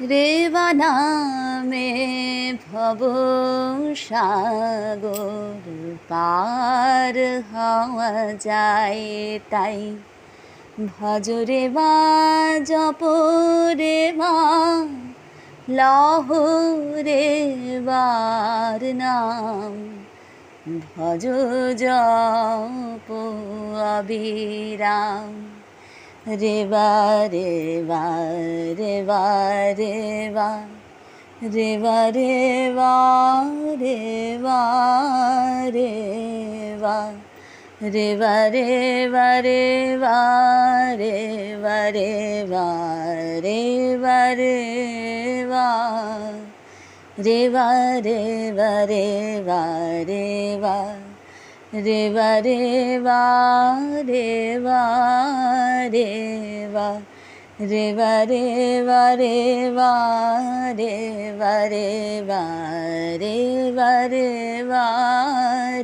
রেবানামে ভব সাগর পার হওয়া যায় তাই। ভজরে বা জপ রে বা লহ রে বার নাম। ভজ জপ, অবিরাম। রে বা রে বা রে বা রে বা রে বা রে বা রে বা রে বা রে বা রে বা রে বা রে বা রে বা রে বা রে বা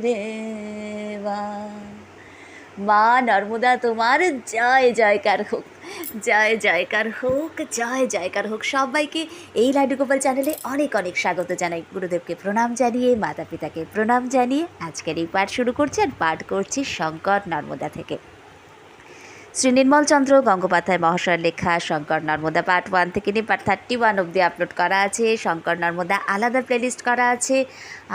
রে মা নর্মদা, তোমার জয় জয়কার হোক, জয় জয়কার হোক, জয় জয়কার হোক। সবাইকে এই লাড্ডু গোপাল চ্যানেলে অনেক অনেক স্বাগত জানাই। গুরুদেবকে প্রণাম জানিয়ে মাতা পিতাকে প্রণাম জানিয়ে আজকের এই পাঠ শুরু করছি আর পাঠ করছি শঙ্কর নর্মদা থেকে। শ্রী নির্মল চন্দ্র গঙ্গোপাধ্যায় মহাশয়ের লেখা শঙ্কর নর্মদা পার্ট ওয়ান থেকে নিয়ে পার্ট থার্টি ওয়ান অবধি আপলোড করা আছে। শঙ্কর নর্মদা আলাদা প্লেলিস্ট করা আছে।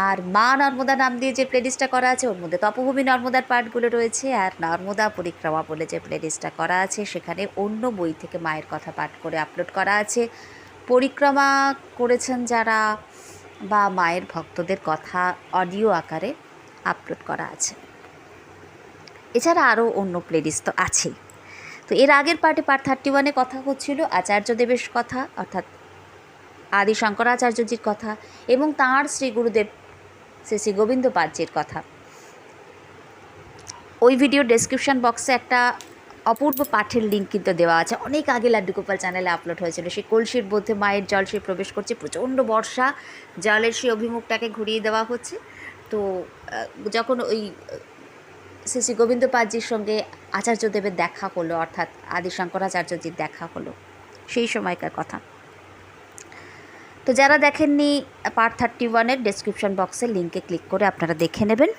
আর মা নর্মদা নাম দিয়ে যে প্লেলিস্টটা করা আছে, ওর মধ্যে তপভূমি নর্মদার পার্টগুলো রয়েছে। আর নর্মদা পরিক্রমা বলে যে প্লেলিস্টটা করা আছে, সেখানে অন্য বই থেকে মায়ের কথা পাঠ করে আপলোড করা আছে। পরিক্রমা করেছেন যারা বা মায়ের ভক্তদের কথা অডিও আকারে আপলোড করা আছে। এছাড়া আরও অন্য প্লেলিস্ট তো আছেই। তো এর আগের পার্টে পার্ট থার্টি ওয়ানে কথা হচ্ছিল আচার্যদেবের কথা, অর্থাৎ আদি শঙ্করাচার্যজির কথা এবং তাঁর শ্রী গুরুদেব শ্রী শ্রী গোবিন্দ পাদ্যের কথা। ওই ভিডিও ডেসক্রিপশন বক্সে একটা অপূর্ব পাঠের লিঙ্ক কিন্তু দেওয়া আছে। অনেক আগে লাড্ডু গোপাল চ্যানেলে আপলোড হয়েছিল। সেই কলসির মধ্যে মায়ের জল সে প্রবেশ করছে, প্রচণ্ড বর্ষা, জলের সেই অভিমুখটাকে ঘুরিয়ে দেওয়া হচ্ছে। তো যখন ওই শ্রী শ্রী গোবিন্দ পাদজির সঙ্গে আচার্যদেবের দেখা হলো, অর্থাৎ আদি শঙ্করাচার্যজির দেখা হলো, সেই সময়কার কথা। তো যারা দেখেননি পার্ট থার্টি ওয়ানের ডেসক্রিপশন বক্সের লিঙ্কে ক্লিক করে আপনারা দেখে নেবেন।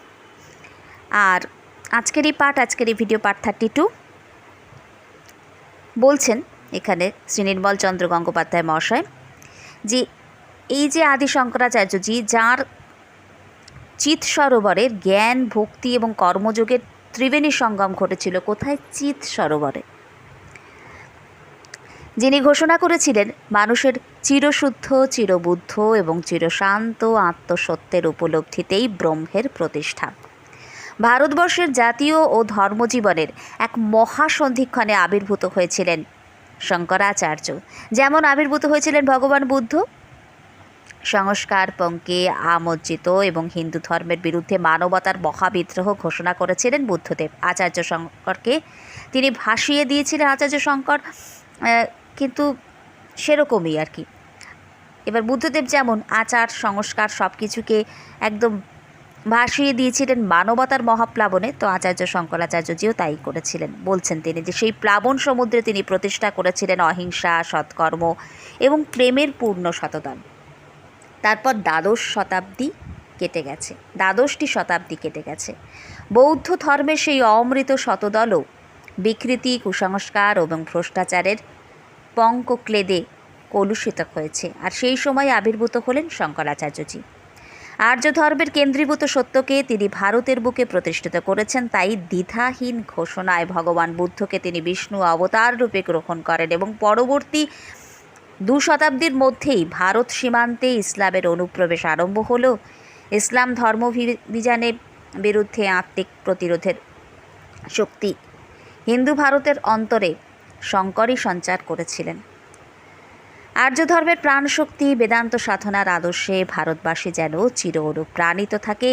আর আজকের এই পার্ট আজকের এই ভিডিও পার্ট থার্টি টু বলছেন এখানে শ্রী নির্মল চন্দ্র গঙ্গোপাধ্যায় মহাশয় যে এই যে আদি শঙ্করাচার্যজি যার চিত সরোবরের জ্ঞান, ভক্তি এবং কর্মযোগের ত্রিবেণী সঙ্গম ঘটেছিল। কোথায়? চিত সরোবরে। যিনি ঘোষণা করেছিলেন, মানুষের চিরশুদ্ধ, চিরবুদ্ধ এবং চিরশান্ত আত্মসত্যের উপলব্ধিতেই ব্রহ্মের প্রতিষ্ঠা। ভারতবর্ষের জাতীয় ও ধর্মজীবনের এক মহাসন্ধিক্ষণে আবির্ভূত হয়েছিলেন শঙ্করাচার্য। যেমন আবির্ভূত হয়েছিলেন ভগবান বুদ্ধ সংস্কার পঙ্কে আমজ্জিত এবং হিন্দু ধর্মের বিরুদ্ধে মানবতার মহাবিদ্রোহ ঘোষণা করেছিলেন বুদ্ধদেব। আচার্য শঙ্করকে তিনি ভাসিয়ে দিয়েছিলেন আচার্য শঙ্কর। কিন্তু সেরকমই আর কি। এবার বুদ্ধদেব যেমন আচার, সংস্কার সব কিছুকে একদম ভাসিয়ে দিয়েছিলেন মানবতার মহাপ্লাবনে, তো আচার্য শঙ্করাচার্যজিও তাই করেছিলেন। বলছেন তিনি যে সেই প্লাবন সমুদ্রে তিনি প্রতিষ্ঠা করেছিলেন অহিংসা, সৎকর্ম এবং প্রেমের পূর্ণ শতদান তারপর দ্বাদশ শতাব্দী কেটে গেছে। দ্বাদশটি শতাব্দী কেটে গেছে। বৌদ্ধ ধর্মের সেই অমৃত শতদলও বিকৃতি, কুসংস্কার এবং ভ্রষ্টাচারের পঙ্কক্লেদে কলুষিত হয়েছে আর সেই সময় আবির্ভূত হলেন শঙ্করাচার্যজি। আর্য ধর্মের কেন্দ্রীভূত সত্যকে তিনি ভারতের বুকে প্রতিষ্ঠিত করেছেন, তাই দ্বিধাহীন ঘোষণায় ভগবান বুদ্ধকে তিনি বিষ্ণু অবতার রূপে গ্রহণ করেন এবং পরবর্তী দু শতাব্দীর মধ্যেই ভারত সীমান্তে ইসলামের অনুপ্রবেশ আরম্ভ হল। ইসলাম ধর্মভিযানের বিরুদ্ধে আত্মিক প্রতিরোধের শক্তি হিন্দু ভারতের অন্তরে শঙ্করই সঞ্চার করেছিলেন। আর্য ধর্মের প্রাণশক্তি, বেদান্ত সাধনার আদর্শে ভারতবাসী যেন চির অনুপ্রাণিত থাকে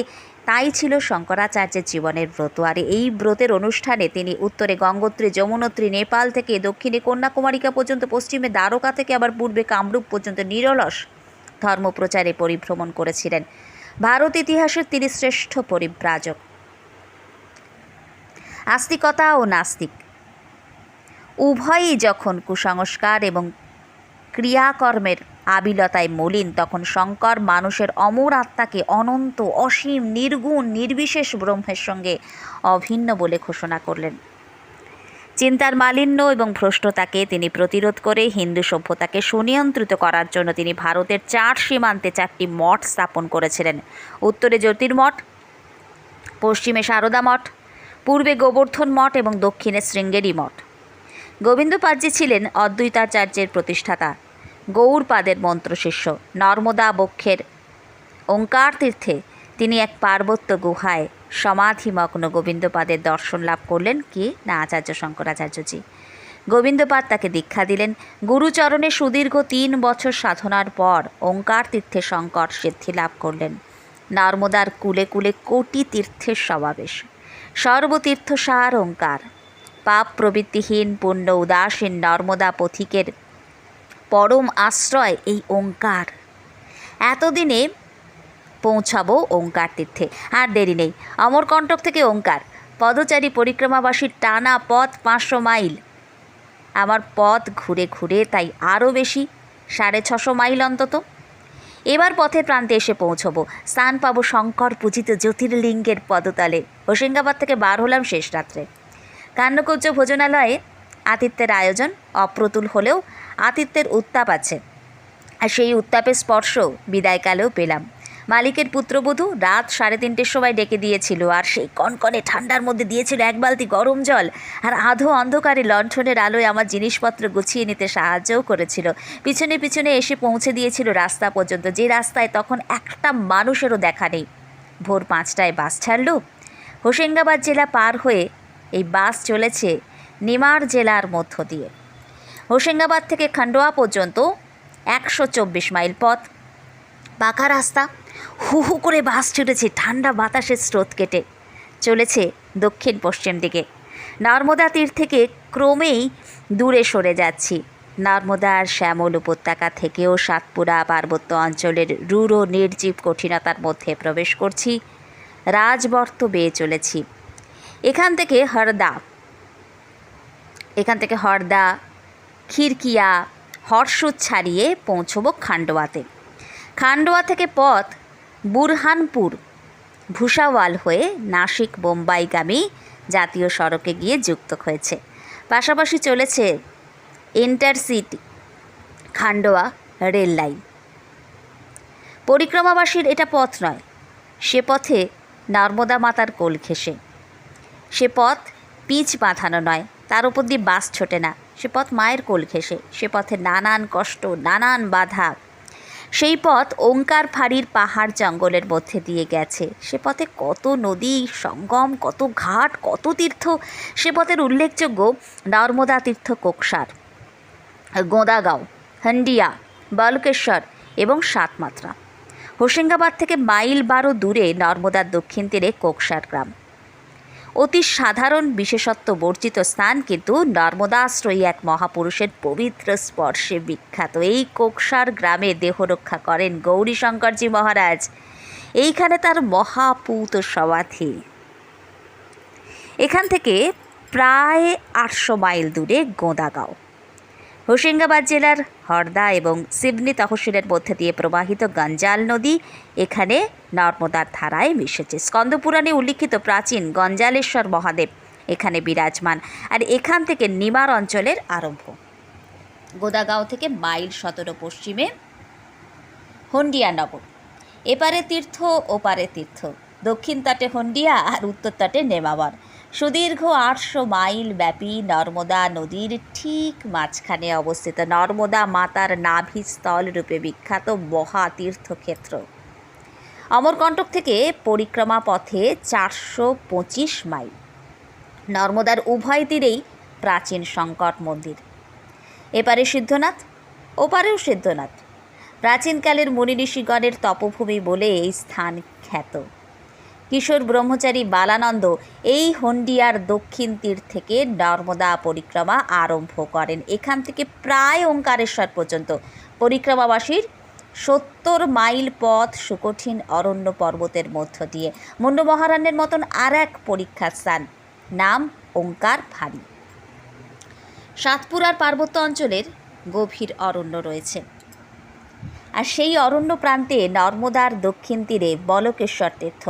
তাই ছিল শঙ্করাচার্যের জীবনের ব্রত। আর এই ব্রতের অনুষ্ঠানে তিনি উত্তরে গঙ্গোত্রী, যমুনোত্রী, নেপাল থেকে দক্ষিণে কন্যাকুমারিকা পর্যন্ত, পশ্চিমে দ্বারকা থেকে আবার পূর্বে কামরূপ পর্যন্ত নিরলস ধর্মপ্রচারে পরিভ্রমণ করেছিলেন। ভারত ইতিহাসের তিনি শ্রেষ্ঠ পরিব্রাজক। আস্তিকতা ও নাস্তিক। উভয়ই যখন কুসংস্কার এবং ক্রিয়াকর্মের আবিলতায় মলিন, তখন শঙ্কর মানুষের অমর আত্মাকে অনন্ত, অসীম, নির্গুণ, নির্বিশেষ ব্রহ্মের সঙ্গে অভিন্ন বলে ঘোষণা করলেন। চিন্তার মালিন্য এবং ভ্রষ্টতাকে তিনি প্রতিরোধ করে, হিন্দু সভ্যতাকে সুনিয়ন্ত্রিত করার জন্য তিনি ভারতের চার সীমান্তে চারটি মঠ স্থাপন করেছিলেন। উত্তরে জ্যোতির্মঠ পশ্চিমে সারদা মঠ, পূর্বে গোবর্ধন মঠ এবং দক্ষিণে শৃঙ্গেরি মঠ। গোবিন্দপাদজি ছিলেন অদ্বৈতাচার্যের প্রতিষ্ঠাতা। গৌরপাদের মন্ত্রশিষ্য নর্মদা বক্ষের ওঙ্কার তীর্থে তিনি এক পার্বত্য গুহায় সমাধিমগ্ন গোবিন্দপাদের দর্শন লাভ করলেন কি? না, আচার্য শঙ্করাচার্যজি। গোবিন্দপাদ তাকে দীক্ষা দিলেন। গুরুচরণে সুদীর্ঘ তিন বছর সাধনার পর ওঙ্কার তীর্থে শঙ্কর সিদ্ধি লাভ করলেন। নর্মদার কুলে কুলে কোটি তীর্থের সমাবেশ। সর্বতীর্থ সার ওঙ্কার। পাপ প্রবৃত্তিহীন, পুণ্য উদাসীন নর্মদা পথিকের পরম আশ্রয় এই ওঙ্কার। এতদিনে পৌঁছাবো ওঙ্কার তীর্থে। আর দেরি নেই, অমরকণ্টক থেকে ওঙ্কার। পদচারী পরিক্রমাবাসীর টানা পথ পাঁচশো মাইল। আমার পথ ঘুরে ঘুরে তাই আরও বেশি, সাড়ে ছশো মাইল অন্তত। এবার পথের প্রান্তে এসে পৌঁছবো। স্থান পাবো শঙ্কর পূজিত জ্যোতির্লিঙ্গের পদতলে। হোসেঙ্গাবাদ থেকে বার হলাম শেষ রাত্রে। কান্নকুজ্জ ভোজনালয়ে আতিথ্যের আয়োজন অপ্রতুল হলেও আতিথ্যের উত্তাপ আছে। আর সেই উত্তাপের স্পর্শ বিদায়কালেও পেলাম। মালিকের পুত্রবধূ রাত সাড়ে তিনটের সময় ডেকে দিয়েছিল, আর সেই কনকনে ঠান্ডার মধ্যে দিয়েছিল এক বালতি গরম জল, আর আধো অন্ধকারে লণ্ঠনের আলোয় আমার জিনিসপত্র গুছিয়ে নিতে সাহায্যও করেছিল। পিছনে পিছনে এসে পৌঁছে দিয়েছিল রাস্তা পর্যন্ত, যে রাস্তায় তখন একটা মানুষেরও দেখা নেই। ভোর পাঁচটায় বাস ছাড়ল। হোসেঙ্গাবাদ জেলা পার হয়ে এই বাস চলেছে নিমার জেলার মধ্য দিয়ে। হোসেঙ্গাবাদ থেকে খান্ডোয়া পর্যন্ত একশো চব্বিশ মাইল পথ। পাকা রাস্তা, হু হু করে বাস ছুটেছে ঠান্ডা বাতাসের স্রোত কেটে। চলেছে দক্ষিণ পশ্চিম দিকে। নর্মদা তীর থেকে ক্রমেই দূরে সরে যাচ্ছি। নর্মদার শ্যামল উপত্যকা থেকেও সাতপুরা পার্বত্য অঞ্চলের রূঢ় নির্জীব কঠিনতার মধ্যে প্রবেশ করছি। রাজবর্ত বেয়ে চলেছি। এখান থেকে হরদা। এখান থেকে হরদা খিরকিয়া হর্ষুদ ছাড়িয়ে পৌঁছবো খান্ডোয়াতে। খান্ডোয়া থেকে পথ বুরহানপুর। ভূষাওয়াল হয়ে নাসিক বোম্বাইগামী জাতীয় সড়কে গিয়ে যুক্ত হয়েছে। পাশাপাশি চলেছে ইন্টারসিটি, খান্ডোয়া রেল লাইন। পরিক্রমাবাসীর এটা পথ নয়, সে পথে নর্মদা মাতার কোল ঘেঁষে। সে পথ পিচ বাঁধানো নয়, তার উপর দিয়ে বাস ছোটে না। সে পথ মায়ের কোল ঘেঁষে, সে পথে নানান কষ্ট, নানান বাধা। সেই পথ ওঙ্কার ফাঁড়ির পাহাড় জঙ্গলের মধ্যে দিয়ে গেছে। সে পথে কত নদী, সঙ্গম, কত ঘাট, কত তীর্থ, সে পথের উল্লেখযোগ্য নর্মদা তীর্থ কোকসার, গোদাগাঁও, হন্ডিয়া, বালুকেশ্বর এবং সাতমাত্রা। হোসেঙ্গাবাদ থেকে মাইল বারো দূরে নর্মদার দক্ষিণ তীরে কোকসার গ্রাম। অতি সাধারণ বিশেষত্ব বর্জিত স্থান কিন্তু নর্মদাশ্রয়ী এক মহাপুরুষের পবিত্র স্পর্শে বিখ্যাত। এই কোকসার গ্রামে দেহ রক্ষা করেন গৌরীশঙ্করজি মহারাজ। এইখানে তার মহাপূত সমাধি। এখান থেকে প্রায় আটশো মাইল দূরে গোদাগাঁও। হোসেঙ্গাবাদ জেলার হরদা এবং সিবনি তহসিলের মধ্যে দিয়ে প্রবাহিত গঞ্জাল নদী, এখানে নর্মদার ধারায় মিশেছে। স্কন্দপুরাণে উল্লিখিত প্রাচীন গঞ্জালেশ্বর মহাদেব এখানে বিরাজমান। আর এখান থেকে নিমার অঞ্চলের আরম্ভ। গোদাগাঁও থেকে মাইল সতেরো পশ্চিমে হন্ডিয়া নগর। এপারে তীর্থ, ওপারে তীর্থ। দক্ষিণ তটে হন্ডিয়া আর উত্তর তটে নেমাবর সুদীর্ঘ আটশো মাইল ব্যাপী নর্মদা নদীর ঠিক মাঝখানে অবস্থিত নর্মদা মাতার নাভিস্থল রূপে বিখ্যাত মহা তীর্থক্ষেত্র অমরকণ্টক থেকে পরিক্রমা পথে চারশো পঁচিশ মাইল। নর্মদার উভয় তীরেই প্রাচীন সংকট মন্দির। এপারে সিদ্ধনাথ, ওপারেও সিদ্ধনাথ। প্রাচীনকালের মুনি ঋষিগণের তপভূমি বলে এই স্থান খ্যাত। কিশোর ব্রহ্মচারী বালানন্দ এই হন্ডিয়ার দক্ষিণ তীর থেকে নর্মদা পরিক্রমা আরম্ভ করেন। এখান থেকে প্রায় ওঙ্কারেশ্বর পর্যন্ত। পরিক্রমাবাসীর সত্তর মাইল পথ সুকঠিন অরণ্য পর্বতের মধ্য দিয়ে। মুন্ড মহারণ্যের মতন আর এক পরীক্ষার স্থান। নাম ওঙ্কার ভারী সাতপুরার পার্বত্য অঞ্চলের গভীর অরণ্য রয়েছে। আর সেই অরণ্য প্রান্তে নর্মদার দক্ষিণ তীরে বলকেশ্বর তীর্থ।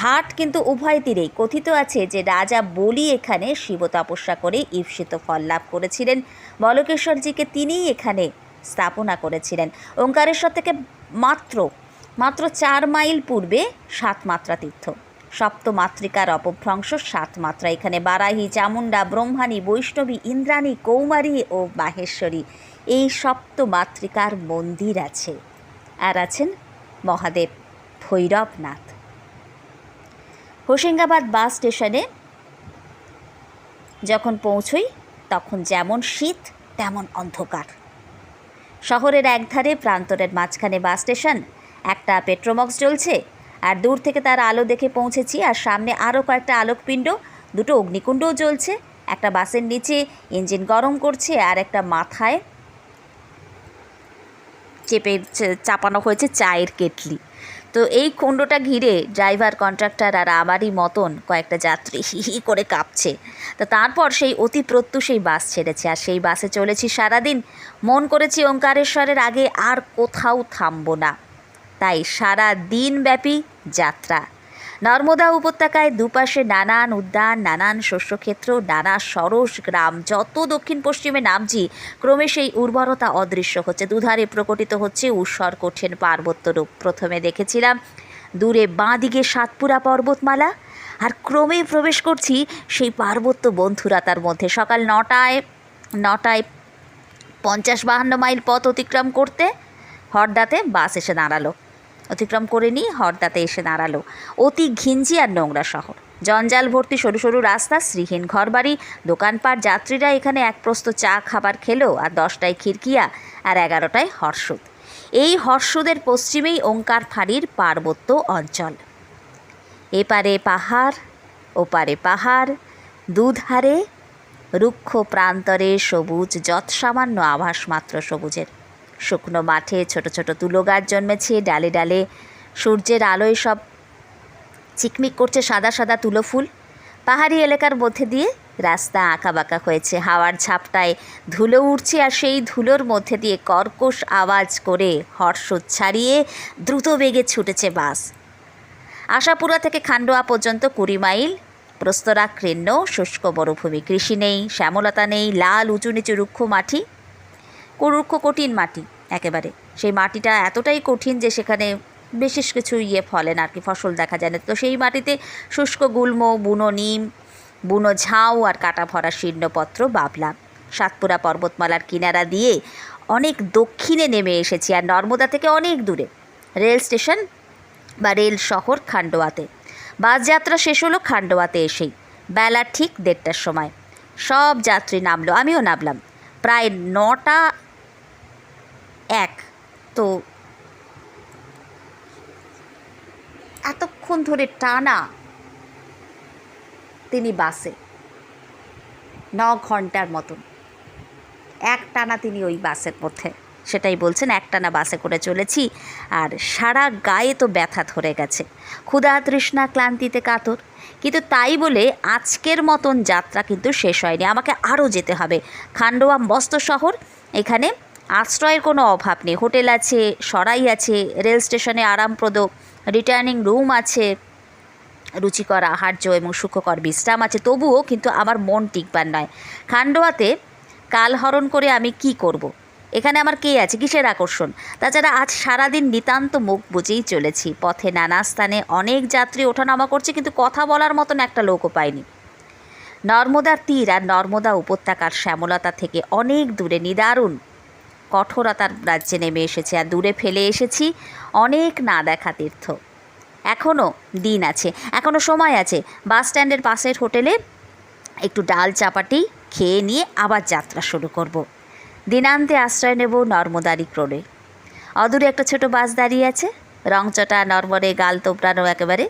ঘাট কিন্তু উভয় তীরেই। কথিত আছে যে রাজা বলি এখানে শিব তপস্যা করে ঈপ্সিত ফল লাভ করেছিলেন। বলকেশ্বরজিকে তিনিই এখানে স্থাপনা করেছিলেন। ওঙ্কারেশ্বর থেকে মাত্র মাত্র চার মাইল পূর্বে সাতমাত্রা তীর্থ। সপ্তমাত্রিকার অপভ্রংশ সাত মাত্রা এখানে বারাহি, চামুণ্ডা, ব্রহ্মাণী, বৈষ্ণবী, ইন্দ্রাণী, কৌমারী ও মাহেশ্বরী এই সপ্তমাত্রিকার মন্দির আছে। আর আছেন মহাদেব ভৈরবনাথ। হোসেঙ্গাবাদ বাস স্টেশনে যখন পৌঁছই, তখন যেমন শীত, তেমন অন্ধকার। শহরের একধারে, প্রান্তরের মাঝখানে বাস স্টেশন, একটা পেট্রোমক্স জ্বলছে, আর দূর থেকে তার আলো দেখে পৌঁছেছি, আর সামনে আরও কয়েকটা আলোকপিণ্ড, দুটো অগ্নিকুণ্ডও জ্বলছে, একটা বাসের নিচে ইঞ্জিন গরম করছে, আর একটা মাথায় চেপে চাপানো হয়েছে চায়ের কেটলি। তো এই কুণ্ডটা ঘিরে ড্রাইভার, কন্ট্রাক্টর আর আমারই মতন কয়েকটা যাত্রী হি হি করে কাঁপছে। তো তারপর সেই অতি প্রত্যুষেই বাস ছেড়েছে আর সেই বাসে চলেছি সারাদিন। মন করেছি ওঙ্কারেশ্বরের আগে আর কোথাও থামব না। তাই সারা দিনব্যাপী যাত্রা। নর্মদা উপত্যকায় দুপাশে নানান উদ্যান, নানান শস্যক্ষেত্র, নানা সরস গ্রাম। যত দক্ষিণ পশ্চিমে নামছি, ক্রমে সেই উর্বরতা অদৃশ্য হচ্ছে। দুধারে প্রকটিত হচ্ছে উৎসর কঠিন পার্বত্য রূপ। প্রথমে দেখেছিলাম দূরে বাঁ দিকে সাতপুরা পর্বতমালা, আর ক্রমে প্রবেশ করছি সেই পার্বত্য বন্ধুরাতার মধ্যে। সকাল নটায় নটায় পঞ্চাশ বাহান্ন মাইল পথ অতিক্রম করতে হরদাতে বাস এসে দাঁড়াল। অতিক্রম করে নিয়ে হরদাতে এসে দাঁড়াল। অতি ঘিঞ্জি আর নোংরা শহর। জঞ্জাল ভর্তি সরু সরু রাস্তা শ্রীহীন ঘরবাড়ি, দোকানপাট, যাত্রীরা এখানে এক প্রস্ত চা খাবার খেলো আর দশটায় খিরকিয়া আর এগারোটায় হর্ষদ। এই হর্ষদের পশ্চিমেই ওঙ্কার ফাঁড়ির পার্বত্য অঞ্চল। এপারে পাহাড়, ওপারে পাহাড়, দুধারে রুক্ষ প্রান্তরে সবুজ, যৎসামান্য আভাস মাত্র সবুজের। শুকনো মাঠে ছোট ছোট তুলো গাছ জন্মেছে, ডালে ডালে সূর্যের আলোয় সব চিকমিক করছে সাদা সাদা তুলো ফুল। পাহাড়ি এলাকার মধ্যে দিয়ে রাস্তা আঁকা বাঁকা হয়েছে, হাওয়ার ঝাপটায় ধুলো উঠছে আর সেই ধুলোর মধ্যে দিয়ে কর্কশ আওয়াজ করে হর্ষ ছাড়িয়ে দ্রুত বেগে ছুটেছে বাস। আশাপুরা থেকে খান্ডোয়া পর্যন্ত কুড়ি মাইল। প্রস্তরাকৃণ্য, শুষ্ক মরুভূমি, কৃষি নেই, শ্যামলতা নেই, লাল, উঁচু নিচু রুক্ষ মাটি। রুক্ষ কঠিন মাটি, একেবারে। সেই মাটিটা এতটাই কঠিন যে সেখানে বিশেষ কিছু ইয়ে ফলে না আর কি, ফসল দেখা যায় না। তো সেই মাটিতে শুষ্ক গুল্ম, বুনো নিম, বুনো ঝাউ আর কাটা ভরা শীর্ণপত্র, বাবলা, সাতপুরা পর্বতমালার কিনারা দিয়ে অনেক দক্ষিণে নেমে এসেছি আর নর্মদা থেকে অনেক দূরে। রেল স্টেশন বা রেল শহর খান্ডোয়াতে। বাস যাত্রা শেষ হলো খান্ডোয়াতে এসেই, বেলা ঠিক দেড়টার সময়। সব যাত্রী নামলো, আমিও নামলাম। প্রায় নটা এক। তো এতক্ষণ ধরে টানা তিনি বাসে, ন ঘণ্টার মতন। এক টানা তিনি ওই বাসের মধ্যে, সেটাই বলছেন একটানা বাসে করে চলেছি, আর সারা গায়ে তো ব্যথা ধরে গেছে। ক্ষুধা তৃষ্ণা ক্লান্তিতে কাতর। কিন্তু তাই বলে আজকের মতন যাত্রা কিন্তু শেষ হয়নি। আমাকে আরও যেতে হবে। খান্ডোয়া মস্ত শহর, এখানে আশ্রয়ের কোনো অভাব নেই। হোটেল আছে, সরাই আছে, রেল স্টেশনে আরামপ্রদ, রিটার্নিং রুম আছে, রুচিকর আহার্য এবং সুখকর বিশ্রাম আছে। তবুও কিন্তু আমার মন টিকবার নয়। খান্ডোয়াতে কালহরণ করে আমি কি করব। এখানে আমার কে আছে? কিসের আকর্ষণ? তাছাড়া আজ সারাদিন নিতান্ত মুখ বুঝেই চলেছি। পথে নানা স্থানে অনেক যাত্রী ওঠানামা করছে, কিন্তু কথা বলার মতন একটা লোকও পাইনি। নর্মদার তীর আর নর্মদা উপত্যকার শ্যামলতা থেকে অনেক দূরে নিদারুণ কঠোরতার রাজ্যে নেমে এসেছে আর দূরে ফেলে এসেছি অনেক না দেখা তীর্থ। এখনও দিন আছে এখনও সময় আছে। বাস স্ট্যান্ডের পাশের হোটেলে একটু ডাল চাপাটি খেয়ে নিয়ে আবার যাত্রা শুরু করব। দিনান্তে আশ্রয় নেব নর্মদারি ক্রোড়ে। অদূরে একটা ছোট বাস দাঁড়িয়ে আছে। রংচটা নর্মরে গাল তোপড়ানো একেবারে।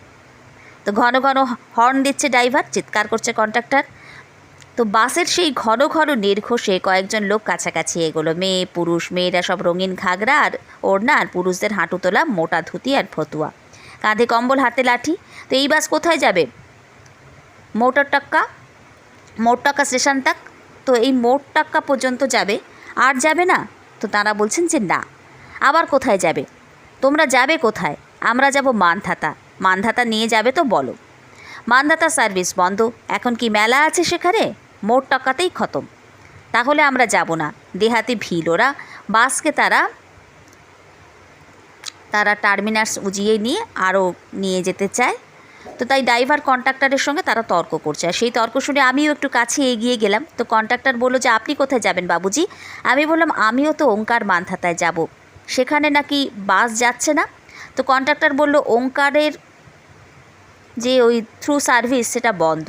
তো ঘন ঘন হর্ন দিচ্ছে ড্রাইভার, চিৎকার করছে কন্ট্রাক্টর তো বাসের সেই ঘন ঘন নির্ঘোষে কয়েকজন লোক কাছাকাছি এগোলো। মেয়ে, পুরুষ, মেয়েরা সব রঙিন ঘাগরা আর ওড়না আর পুরুষদের হাঁটু তোলা, মোটা ধুতি আর ফতুয়া। কাঁধে কম্বল, হাতে লাঠি। তো এই বাস কোথায় যাবে? মোটর টাক্কা, মোট টাক্কা স্টেশন তাক তো এই মোট টাক্কা পর্যন্ত যাবে। আর যাবে না? তো তারা বলছেন যে না। আবার কোথায় যাবে? তোমরা যাবে কোথায়? আমরা যাব মানধাতা। মানধাতা নিয়ে যাবে তো বলো। মানধাতা সার্ভিস বন্ধ। এখন কি মেলা আছে সেখানে? মোট টাকাতেই খতম। তাহলে আমরা যাব না। দেহাতি ভিড় ওরা বাসকে তারা তারা টার্মিনাস উজিয়ে নিয়ে আরও নিয়ে যেতে চায়। তো তাই ড্রাইভার কন্ট্রাক্টরের সঙ্গে তারা তর্ক করছে। আর সেই তর্ক শুনে আমিও একটু কাছে এগিয়ে গেলাম। তো কন্ট্রাক্টর বলল যে, আপনি কোথায় যাবেন বাবুজি? আমি বললাম, আমিও তো ওঙ্কার মানধাতায় যাব। সেখানে নাকি বাস যাচ্ছে না? তো কন্ট্রাক্টর বলল, ওঙ্কারের যে ওই থ্রু সার্ভিস সেটা বন্ধ।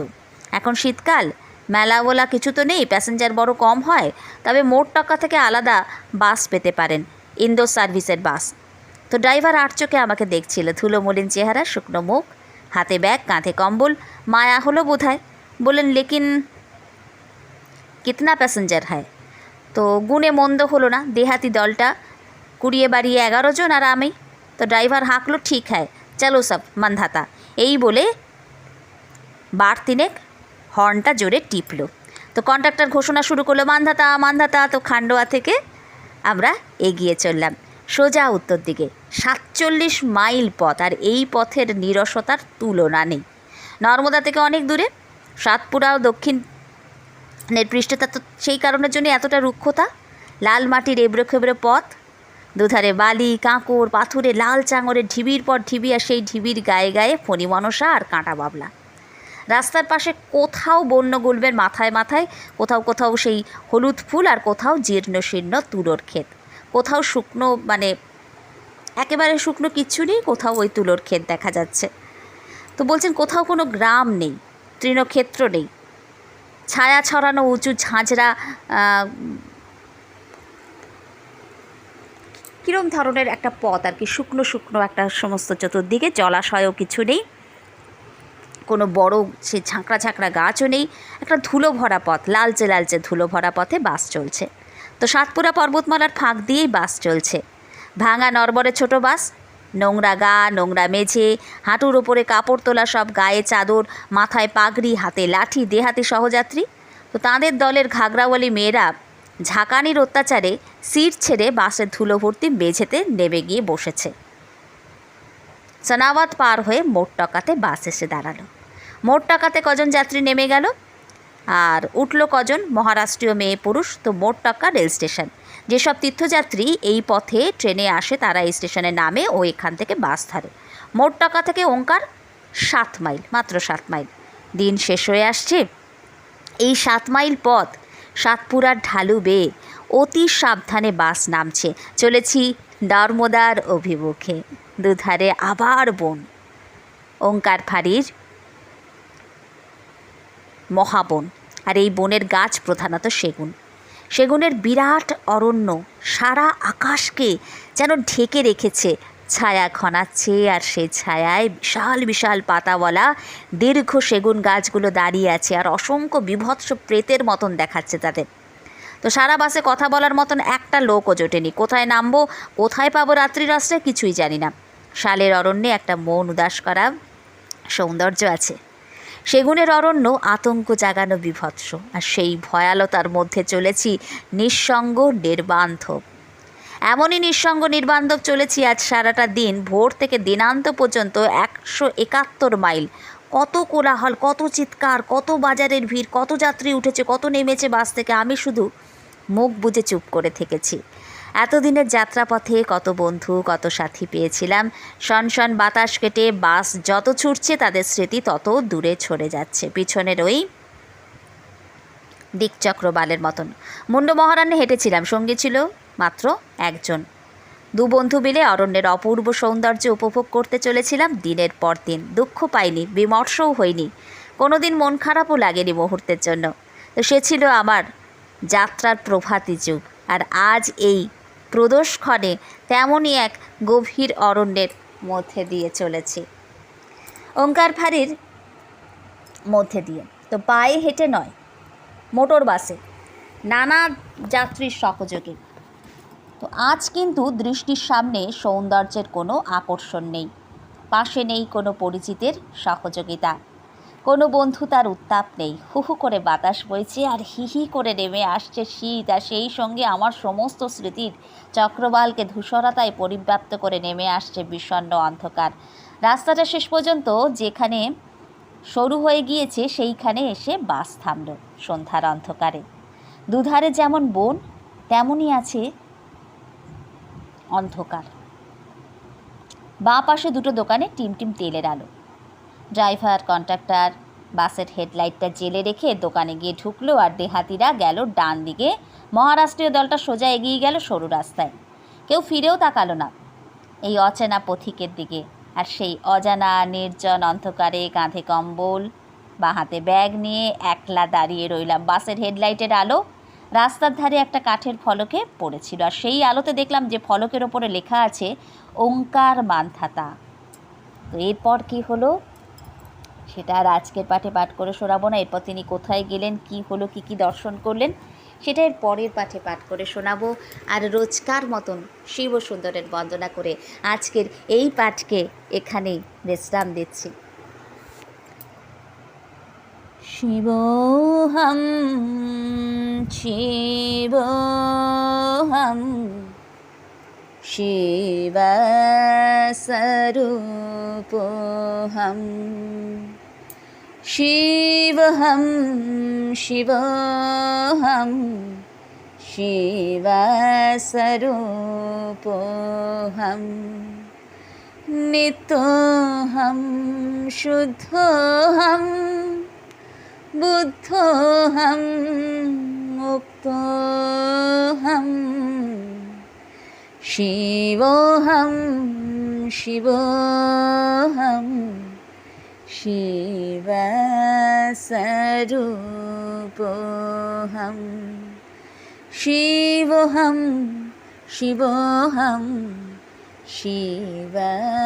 এখন শীতকাল মেলাওয়ালা কিছু তো নেই, প্যাসেঞ্জার বড় কম হয়, তবে মোট টাকা থেকে আলাদা বাস পেতে পারেন, ইন্দোর সার্ভিসের বাস। তো ড্রাইভার আট চোখে আমাকে দেখছিল ধুলো মলিন চেহারা, শুকনো মুখ, হাতে ব্যাগ, কাঁধে কম্বল, মায়া হলো বোধহয়। বললেন, লেকিন কিতনা প্যাসেঞ্জার হয় তো গুণে মন্দ হলো না, দেহাতি দলটা, কুড়িয়ে বাড়িয়ে এগারো জন আর আমি। তো ড্রাইভার হাঁকলো, ঠিক হ্যায়, চলো সব, মানধাতা। এই বলে বার তিনেক হর্নটা জোরে টিপলো। তো কন্ডাক্টর ঘোষণা শুরু করল, মান্ধাতা মান্ধাতা। তো খান্ডোয়া থেকে আমরা এগিয়ে চললাম। সোজা উত্তর দিকে। সাতচল্লিশ মাইল পথ, আর এই পথের নিরসতার তুলনা নেই। নর্মদা থেকে অনেক দূরে, সাতপুরা দক্ষিণের পৃষ্ঠতা তো সেই কারণের জন্য এতটা রুক্ষতা। লাল মাটির এবড়ো খেবড়ো পথ, দুধারে বালি, কাঁকড়, পাথুরে লাল চাঙরের ঢিবির পর ঢিবি, আর সেই ঢিবির গায়ে গায়ে ফণি মনসা আর কাঁটা বাবলা। রাস্তার পাশে কোথাও বন্য গুলবের মাথায় মাথায়, কোথাও কোথাও সেই হলুদ ফুল আর কোথাও জীর্ণ শীর্ণ তুলোর ক্ষেত। কোথাও শুকনো মানে একেবারে শুকনো কিচ্ছু নেই, কোথাও ওই তুলোর ক্ষেত দেখা যাচ্ছে। তো বলছেন, কোথাও কোনো গ্রাম নেই, তৃণক্ষেত্র নেই। ছায়া ছড়ানো উঁচু ঝাঁঝরা কীরম ধরনের একটা পথ আর কি? শুকনো শুকনো একটা সমস্ত চতুর্দিকে, জলাশয়ও কিছু নেই। কোনো বড় সে ঝাঁকড়া ঝাঁকড়া গাছও নেই, একটা ধুলো ভরা পথ, লালচে লালচে ধুলো ভরা পথে বাস চলছে। তো সাতপুরা পর্বতমালার ফাঁক দিয়েই বাস চলছে। ভাঙা নরবরে ছোট বাস, নোংরা গা, নোংরা মেঝে, হাঁটুর ওপরে কাপড় তোলা সব গায়ে চাদর, মাথায় পাগড়ি, হাতে লাঠি, দেহাতি সহযাত্রী। তো তাঁদের দলের ঘাগরাওয়ালি মেয়েরা ঝাঁকানির অত্যাচারে সিট ছেড়ে বাসের ধুলো ভর্তি মেঝেতে নেমে গিয়ে বসেছে। সনাওয়াত পার হয়ে মোট টকাতে বাস এসে দাঁড়াল। মোট টাকাতে কজন যাত্রী নেমে গেল? আর উঠল কজন মহারাষ্ট্রীয় মেয়ে পুরুষ? তো মোট টাকা রেল স্টেশন। যেসব তীর্থযাত্রী এই পথে ট্রেনে আসে, তারা এই স্টেশনে নামে ও এখান থেকে বাস ধরে। মোট টাকা থেকে ওঙ্কার সাত মাইল, মাত্র সাত মাইল। দিন শেষ হয়ে আসছে। এই সাত মাইল পথ সাতপুরার ঢালু বেয়ে অতি সাবধানে বাস নামছে। চলেছি নর্মদার অভিমুখে। দুধারে আবার বন। ওঙ্কার ফাঁড়ির মহাবন, আর এই বনের গাছ প্রধানত সেগুন। সেগুনের বিরাট অরণ্য সারা আকাশকে যেন ঢেকে রেখেছে। ছায়া ঘনাচ্ছে, আর সেই ছায়ায় বিশাল বিশাল পাতাওয়ালা দীর্ঘ সেগুন গাছগুলো দাঁড়িয়ে আছে, আর অসংখ্য বিভৎস প্রেতের মতন দেখাচ্ছে তাদের। তো সারা বাসে কথা বলার মতন একটা লোকও জোটেনি। কোথায় নামবো, কোথায় পাবো রাত্রির আশ্রয় কিছুই জানি না। শালের অরণ্যে একটা মন উদাস করা সৌন্দর্য আছে। সেগুনের অরণ্য আতঙ্ক জাগানো বিভৎস, আর সেই ভয়ালতার মধ্যে চলেছি নিঃসঙ্গ নির্বান্ধব। এমনই নিঃসঙ্গ নির্বান্ধব চলেছি আজ সারাটা দিন, ভোর থেকে দিনান্ত পর্যন্ত একশো একাত্তর মাইল। কত কোলাহল, কত চিৎকার, কত বাজারের ভিড়, কত যাত্রী উঠেছে, কত নেমেছে বাস থেকে, আমি শুধু মুখ বুজে চুপ করে থেকেছি। এতদিনের যাত্রাপথে কত বন্ধু, কত সাথী পেয়েছিলাম। শনশন বাতাস কেটে বাস যত ছুটছে তাদের স্মৃতি তত দূরে ছড়ে যাচ্ছে। পিছনের ওই দিকচক্রবালের মতন। মুন্ড মহারান্নে হেঁটেছিলাম। সঙ্গী ছিল মাত্র একজন। দু বন্ধু মিলে অরণ্যের অপূর্ব সৌন্দর্য উপভোগ করতে চলেছিলাম দিনের পর দিন। দুঃখ পাইনি, বিমর্ষও হইনি। কোনো দিন মন খারাপও লাগেনি মুহূর্তের জন্য। তো সে ছিল আমার যাত্রার প্রভাতী যুগ। আর আজ এই প্রদোষক্ষণে তেমনই এক গভীর অরণ্যের মধ্যে দিয়ে চলেছি। ওঙ্কার ফাঁড়ির মধ্যে দিয়ে। তো পায়ে হেঁটে নয়, মোটর বাসে। নানা যাত্রীর সহযোগে। তো আজ কিন্তু দৃষ্টির সামনে সৌন্দর্যের কোনো আকর্ষণ নেই। পাশে নেই কোনো পরিচিতের সহযোগিতা। কোনো বন্ধু তার উত্তাপ নেই। হু হু করে বাতাস বইছে আর হি হি করে নেমে আসছে শীত আর সেই সঙ্গে আমার সমস্ত স্মৃতির চক্রবালকে ধূসরতায় পরিব্যাপ্ত করে নেমে আসছে বিষণ্ণ অন্ধকার। রাস্তাটা শেষ পর্যন্ত যেখানে সরু হয়ে গিয়েছে সেইখানে এসে বাস থামল সন্ধ্যার অন্ধকারে। দুধারে যেমন বন, তেমনই আছে অন্ধকার। বাঁ পাশে দুটো দোকানে টিম টিম তেলের আলো। ড্রাইভার, কন্ট্রাক্টর, বাসের হেডলাইটটা জেলে রেখে দোকানে গিয়ে ঢুকলো আর দেহাতিরা গেল ডান দিকে। মহারাষ্ট্রীয় দলটা সোজা এগিয়ে গেল সরু রাস্তায়। কেউ ফিরেও তাকালো না। এই অচেনা পথিকের দিকে আর সেই অজানা, নির্জন, অন্ধকারে কাঁধে কম্বল বা হাতে ব্যাগ নিয়ে একলা দাঁড়িয়ে রইলাম। বাসের হেডলাইটের আলো রাস্তার ধারে একটা কাঠের ফলকে পড়েছিল আর সেই আলোতে দেখলাম যে ফলকের ওপরে লেখা আছে, ওঙ্কার মান্থাতা। তো এরপর কি হলো? সেটা আর আজকের পাঠে পাঠ করে শোনাবো না এরপর তিনি কোথায় গেলেন কি হলো কি কি দর্শন করলেন সেটা এর পরের পাঠে পাঠ করে শোনাবো আর রোজকার মতন শিব সুন্দরের বন্দনা করে আজকের এই পাঠকে এখানেই বিশ্রাম দিচ্ছি শিবহম শিবহম शिवस्वरूपोऽहं शिवहं शिवोऽहं शिवस्वरूपोऽहं नित्योऽहं शुद्धोऽहं बुद्धोऽहं मुक्तोऽहं शिवोऽहं शिवोऽहं शिवस्वरूपोऽहं शिवोऽहं शिवोऽहं शिवस्वरूपोऽहम्